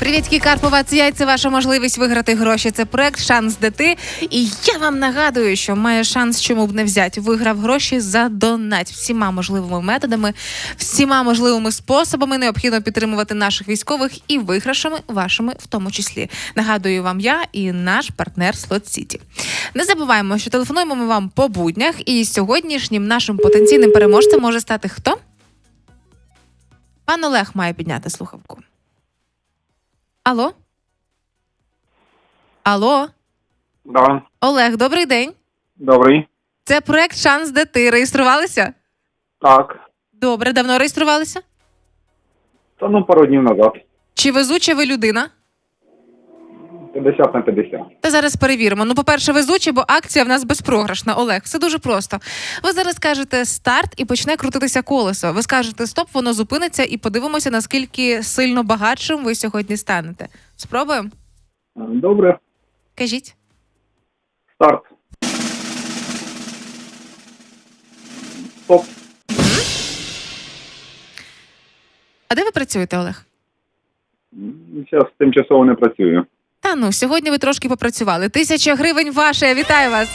Привітки, Карпова. Це яйця ваша можливість виграти гроші. Це проект Шанс Дети. І я вам нагадую, що має шанс, чому б не взяти. Виграв гроші за донать всіма можливими методами, всіма можливими способами. Необхідно підтримувати наших військових і виграшами вашими, в тому числі. Нагадую вам я і наш партнер Слот Сіті. Не забуваємо, що телефонуємо ми вам по буднях, і сьогоднішнім нашим потенційним переможцем може стати хто? Пан Олег має підняти слухавку. Алло? Алло? Да, Олег, добрий день. добрий. Це проект Шанс де ти. Реєструвалися? Так. Добре, давно реєструвалися? Та ну пару днів назад. Чи везуча ви людина? 50 на 50. Та зараз перевіримо. Ну, по-перше, везучі, бо акція в нас безпрограшна. Олег, все дуже просто. Ви зараз скажете старт і почне крутитися колесо. Ви скажете стоп, воно зупиниться, і подивимося, наскільки сильно багатшим ви сьогодні станете. Спробуємо? Добре. Кажіть. Старт. Стоп. А де ви працюєте, Олег? Зараз тимчасово не працюю. Та ну, сьогодні ви трошки попрацювали. Тисяча гривень ваша, я вітаю вас.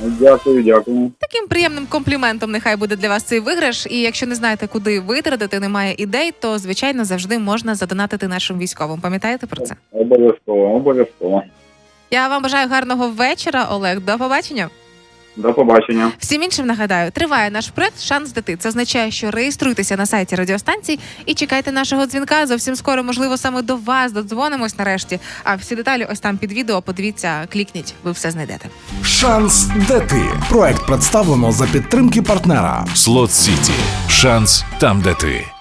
Дякую, дякую. Таким приємним компліментом нехай буде для вас цей виграш. І якщо не знаєте, куди витратити, немає ідей, то звичайно завжди можна задонатити нашим військовим. Пам'ятаєте про це? Обов'язково, обов'язково. Я вам бажаю гарного вечора, Олег. До побачення. До побачення. Всім іншим нагадаю, триває наш проект Шанс дити. Це означає, що реєструйтеся на сайті радіостанції і чекайте нашого дзвінка. Зовсім скоро, можливо, саме до вас додзвонимось нарешті. А всі деталі ось там під відео. Подивіться, клікніть, ви все знайдете. Шанс де ти. Проект представлено за підтримки партнера. Слот Сіті. Шанс там, де ти.